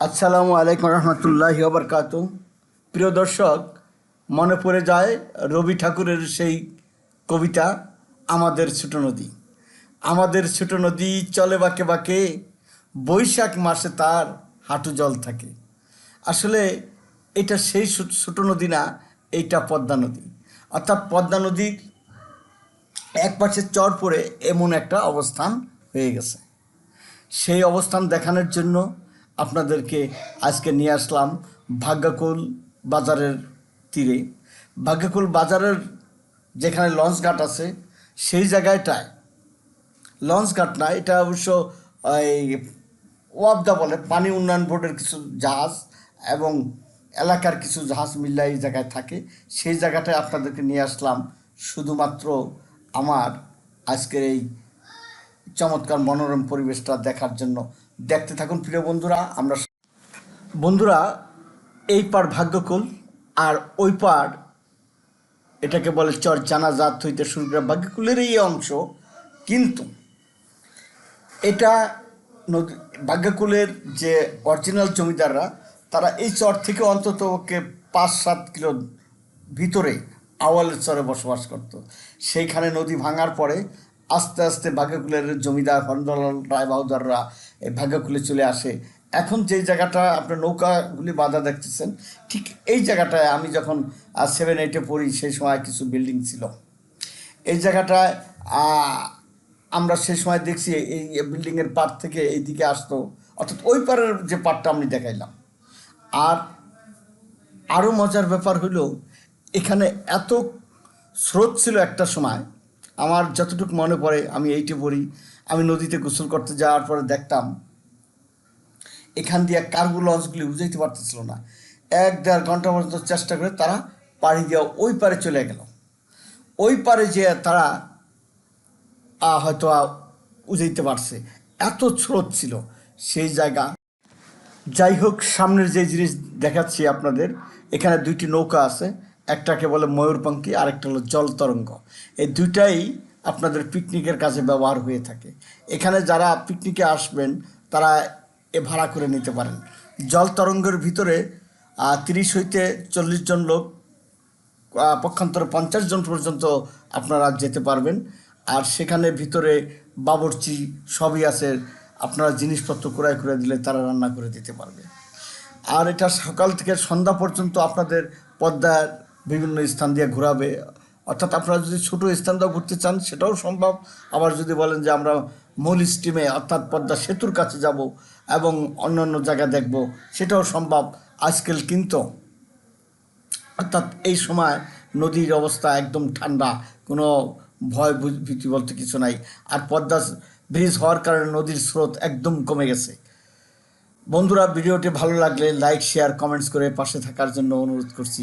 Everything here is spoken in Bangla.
আসসালামু আলাইকুম রহমতুল্লাহি বরকাত প্রিয় দর্শক, মনে পড়ে যায় রবি ঠাকুরের সেই কবিতা, আমাদের ছোট নদী। আমাদের ছোট নদী চলে বাঁকে বাঁকে, বৈশাখ মাসে তার হাঁটু জল থাকে। আসলে এটা সেই ছোট নদী না, এইটা পদ্মা নদী। অর্থাৎ পদ্মা নদীর এক পাশে চর পড়ে এমন একটা অবস্থান হয়ে গেছে। সেই অবস্থান দেখানোর জন্য আপনাদেরকে আজকে নিয়ে আসলাম ভাগ্যকুল বাজারের তীরে। ভাগ্যকুল বাজারের যেখানে লঞ্চ ঘাট আছে, সেই জায়গাটায়। লঞ্চ ঘাট না, এটা অবশ্য, এই, ওয়াবদা বলে, পানি উন্নয়ন বোর্ডের কিছু জাহাজ এবং এলাকার কিছু জাহাজ মিল্লা এই জায়গায় থাকে। সেই জায়গাটায় আপনাদেরকে নিয়ে আসলাম শুধুমাত্র আমার আজকের এই চমৎকার মনোরম পরিবেশটা দেখার জন্য। দেখতে থাকুন, প্রিয় বন্ধুরা, আমরা বন্ধুরা, এই পার ভাগ্যকুল, আর ওই পার এটাকে বলে চর জানাজাত হইতে শুরু করে ভাগ্যকুলের এই অংশ। কিন্তু এটা নদী ভাগ্যকুলের যে অরিজিনাল জমিদাররা, তারা এই চর থেকে অন্তত ওকে পাঁচ সাত কিলো ভিতরে আওয়ালের চরে বসবাস করত। সেইখানে নদী ভাঙার পরে আস্তে আস্তে ভাগ্যকুলের জমিদার, হরদলাল রায় বাহাদুররা এই ভাগ্যকুলে চলে আসে। এখন যেই জায়গাটা আপনার নৌকাগুলি বাধা দেখতেছেন, ঠিক এই জায়গাটায় আমি যখন সেভেন এইটে পড়ি, সেই সময় কিছু বিল্ডিং ছিল। এই জায়গাটায় আমরা সেই সময় দেখছি এই বিল্ডিংয়ের পার থেকে এই দিকে আসতো, অর্থাৎ ওই পারের যে পারটা আমি দেখাইলাম। আর আরও মজার ব্যাপার হলো এখানে এত স্রোত ছিল একটা সময় আমার যতটুকু মনে পড়ে, আমি এইটে পড়ি। আমি নদীতে গোসল করতে যাওয়ার পরে দেখতাম, এখান দিয়ে কার্গো লঞ্চগুলি বুঝাইতে পারতেছিল না। এক দেড় ঘণ্টা পর্যন্ত চেষ্টা করে তারা পাড়ি দিয়ে ওই পারে চলে গেল। ওই পারে যে তারা হয়তো উজাইতে পারছে। এত স্রোত ছিল সেই জায়গা। যাই হোক, সামনের যে জিনিস দেখাচ্ছি আপনাদের, এখানে দুইটি নৌকা আছে। একটাকে বলে ময়ূরপঙ্খী আরেকটা হলো জল তরঙ্গ। এই দুইটাই আপনাদের পিকনিকের কাজে ব্যবহার হয়ে থাকে। এখানে যারা পিকনিকে আসবেন, তারা এ ভাড়া করে নিতে পারেন। জল তরঙ্গের ভিতরে তিরিশ হইতে চল্লিশ জন লোক পক্ষান্তরে পঞ্চাশ জন পর্যন্ত আপনারা যেতে পারবেন। আর সেখানে ভিতরে বাবরচি সবই আছে, আপনারা জিনিসপত্র ক্রয় করে দিলে তারা রান্না করে দিতে পারবে। আর এটা সকাল থেকে সন্ধ্যা পর্যন্ত আপনাদের পদ্মার বিভিন্ন স্থান দিয়ে ঘোরাবে। অর্থাৎ আপনারা যদি ছোটো স্থান দিয়ে ঘুরতে চান, সেটাও সম্ভব। আবার যদি বলেন যে আমরা মূল স্টিমে অর্থাৎ পদ্মা সেতুর কাছে যাব এবং অন্যান্য জায়গা দেখব, সেটাও সম্ভব। আজকাল কিন্তু অর্থাৎ এই সময় নদীর অবস্থা একদম ঠান্ডা, কোনো ভয় ভীতি বলতে কিছু নাই। আর পদ্মা ব্রিজ হওয়ার কারণে নদীর স্রোত একদম কমে গেছে। বন্ধুরা, ভিডিওটি ভালো লাগলে লাইক শেয়ার কমেন্টস করে পাশে থাকার জন্য অনুরোধ করছি।